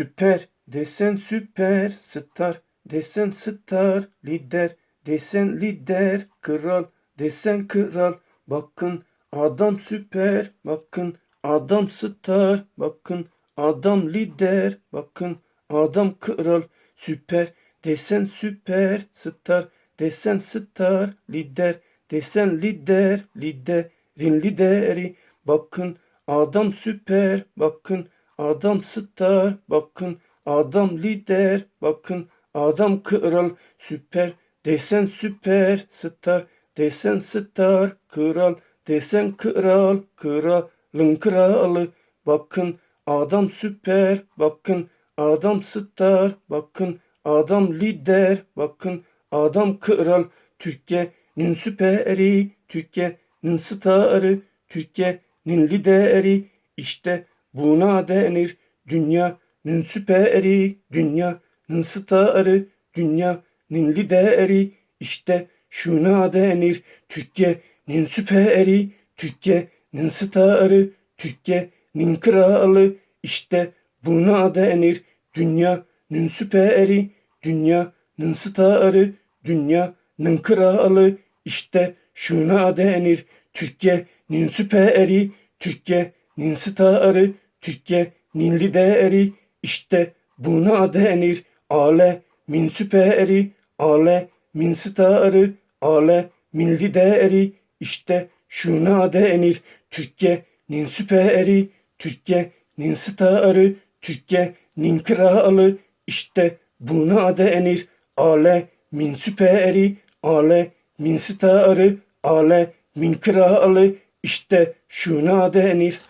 Süper desen süper star desen star lider desen lider kral desen kral. Bakın adam süper bakın adam star bakın adam lider bakın adam kral. Süper desen süper star desen star lider desen lider liderin lideri. Bakın adam süper bakın adam star bakın. Adam lider bakın. Adam kral süper. Desen süper star desen star kral. Desen kral kralın kralı bakın. Adam süper bakın. Adam star bakın. Adam lider bakın. Adam kral Türkiye'nin süperi Türkiye'nin starı Türkiye'nin lideri. İşte buna denir dünyanın süperi dünyanın starı dünyanın lideri. İşte şuna denir Türkiye'nin süperi Türkiye'nin starı Türkiye'nin kralı. İşte buna denir dünyanın süperi dünyanın starı dünyanın kralı. İşte şuna denir Türkiye'nin süperi Türkiye'nin starı Türkiye'nin lideri işte buna denir. Alemin süperi alemin starı alemin lideri işte şuna denir. Türkiye'nin süperi Türkiye'nin starı Türkiye'nin kralı işte buna denir. Alemin süperi alemin starı alemin kralı işte şuna denir